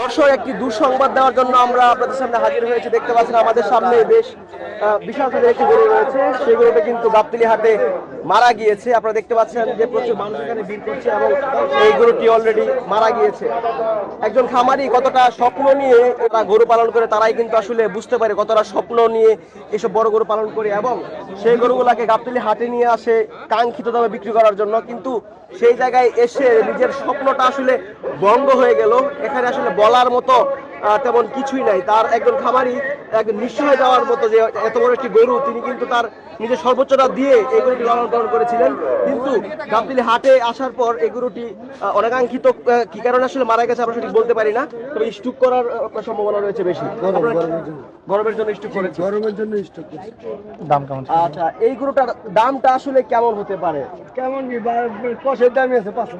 দর্শক, একটি দুঃসংবাদ দেওয়ার জন্য আমরা আপনাদের সামনে হাজির হয়েছে। দেখতে পাচ্ছেন আমাদের সামনে বেশ বিশাল সাইজের একটি গরু রয়েছে। সেই গরুটা কিন্তু গাবতলি হাটে মারা গিয়েছে। আপনারা দেখতে পাচ্ছেন যে প্রচুর মানুষ এখানে ভিড় করছে এবং এই গরুটি অলরেডি মারা গিয়েছে। একজন খামারি কতটা স্বপ্ন নিয়ে তারা গরু পালন করে, তারাই কিন্তু আসলে বুঝতে পারে কতটা স্বপ্ন নিয়ে এসব বড় গরু পালন করে এবং সেই গরুগুলাকে গাবতলি হাটে নিয়ে আসে কাঙ্ক্ষিত দামে বিক্রি করার জন্য। কিন্তু সেই জায়গায় এসে নিজের স্বপ্নটা আসলে ভঙ্গ হয়ে গেল। এখানে আসলে বলার মতো তেমন কিছুই নাই। তার একজন খামারি এক নিঃস্ব হয়ে যাওয়ার মতো যে এত বড় একটি গরু তিনি কিন্তু তার নিজের সর্বোচ্চটা দিয়ে এই গরুটি লালন পালন করেছিলেন। কিন্তু গাবতলি হাটে আসার পর এই গরুটি অনাকাঙ্ক্ষিত কি কারণে আসলে মারা গেছে আমরা সঠিক বলতে পারি না তবে স্টুক করার সম্ভাবনা রয়েছে বেশি। গরমের জন্য। স্টুক করেছে গরমের জন্য স্টক দাম কেমন আচ্ছা এই গরুটার দামটা আসলে কেমন হতে পারে? কেমন কষের দামই আছে পাঁচ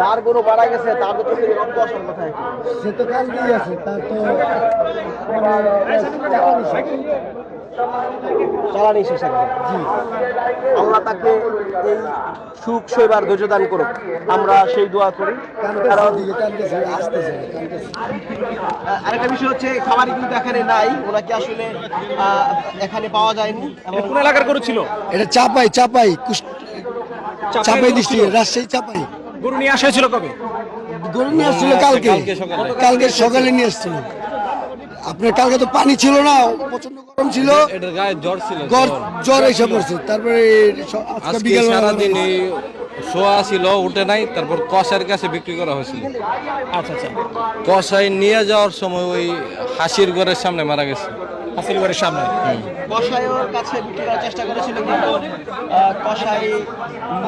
যার গরু মারা গেছে তার তো রক্ত আসার কথা সে তো কালকেই আছে তার তো চালানি শেষ। একদম। জি। আল্লাহ তাকে এই সুখ শৈবার ধৈর্য দান করুক। আমরা সেই দোয়া করি। আরেকটা বিষয় হচ্ছে খামারি কিন্তু এখানে নাই। ওনাকে আসলে এখানে পাওয়া যায়নি? কোন এলাকার গরু ছিল? এটা চাপাই চাপাই চাপাই ডিস্ট্রিক্ট রাজশাহী চাপাই। গরু নিয়ে আসা হয়েছিল কবে? গরু নিয়ে আসছিল কালকে। কালকে সকালে। নিয়ে আসছিল। আপনার কালকে তো পানি ছিল না প্রচণ্ড গরম ছিল। এটার গায়ে জ্বর ছিল জ্বর এসে পড়ছে। তারপরে সারাদিন শোয়া ছিল উঠে নাই তারপর কষার কাছে বিক্রি করা হয়েছিল। আচ্ছা আচ্ছা। কষাই নিয়ে যাওয়ার সময় ওই হাসির ঘরের সামনে মারা গেছে। হাসিল ঘরের সামনে। কসাইয়ের কাছে বিক্রি করার চেষ্টা করেছিল কিন্তু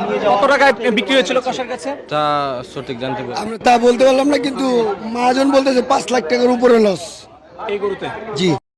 নিয়ে যাওয়া কত টাকায় বিক্রি হয়েছিল কষার কাছে? তা সঠিক জানতে পারি। আমরা তা বলতে পারলাম না কিন্তু মহাজন বলতেছে পাঁচ লাখ টাকার উপরে লস এই গরুতে? জি।